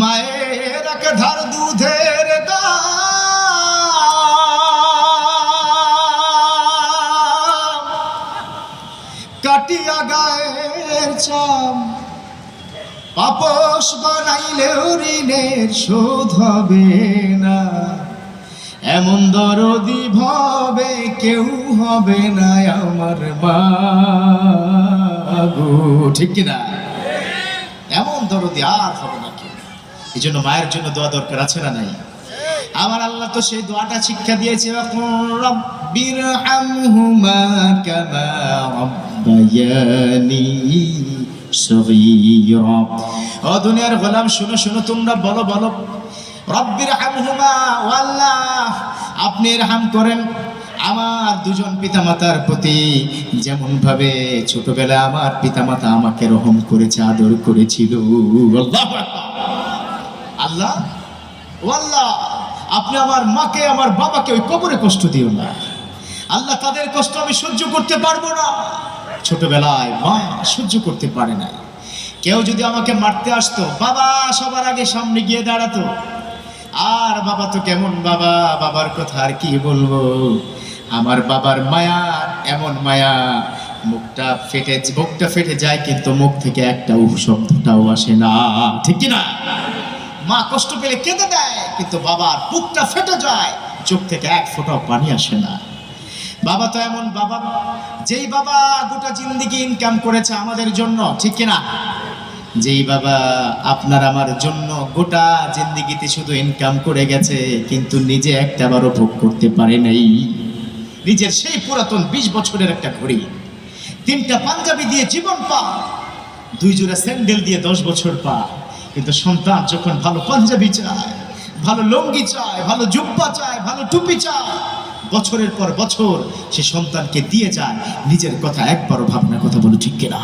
মায়ের এক ধার দুধের কাটিয়া গায়ের চাম। পাপস বানাইলেও ঋণের শোধ হবে না। এমন দরদি ভাবে কেউ হবে না আমার মা গো। ঠিক কিনা? এমন দরদি আর হবে না কেউ। এই জন্য মায়ের জন্য দোয়া দরকার আছে না নাই? আমার আল্লাহ তো সেই দোয়াটা শিক্ষা দিয়েছে ও দুনিয়ার গোলাম, শুনো শুনো, তোমরা বলো বলো। রব্বির হামহুমা আল্লাহ, আপনি এরহাম করেন। আমার দুজন পিতামাতার প্রতি যেমন ভাবে ছোটবেলায় আমার পিতামাতা আমাকে রহম করেছে, আদর করেছিল। আল্লাহু। আল্লাহ আল্লাহ আপনি আমার মাকে, আমার বাবাকে ওই কবরে কষ্ট দিও না। আল্লাহ, তাদের কষ্ট আমি সহ্য করতে পারব না। ছোটবেলায় মা সহ্য করতে পারে না কেউ যদি আমাকে মারতে আসতো, বাবা সবার আগে সামনে গিয়ে দাঁড়াতো। আর বাবা তো কেমন বাবা? বাবার কথা আর কি বলব? আমার বাবার মায়া এমন মায়া, মুখটা ফেটে মুখটা ফেটে যায়, কিন্তু মুখ থেকে একটা উহ শব্দটাও আসে না। ঠিক না মা কষ্ট পেলে কেঁদে দেয়, কিন্তু বাবার বুকটা ফেটে যায়, চোখ থেকে এক ফোঁটাও পানি আসে না। বাবা তো এমন বাবা, যেই বাবা গোটা জিন্দিগি ইনকাম করেছে আমাদের জন্য, ঠিক কিনা? যেই বাবা আপনার আমার জন্য গোটা জিন্দিগিতে শুধু ইনকাম করে গেছে, কিন্তু নিজে একটা বারও ভোগ করতে পারে নাই। নিজের সেই পুরাতন বিশ বছরের একটা ঘড়ি, তিনটা পাঞ্জাবি দিয়ে জীবন পা দুই জোড়া স্যান্ডেল দিয়ে দশ বছর পা কিন্তু সন্তান যখন ভালো পাঞ্জাবি চায়, ভালো লঙ্গি চায়, ভালো জুব্বা চায়, ভালো টুপি চায়, বছরের পর বছর সে সন্তানকে দিয়ে যায়, নিজের কথা একবারও ভাবনার কথা বলে ঠিক কিনা?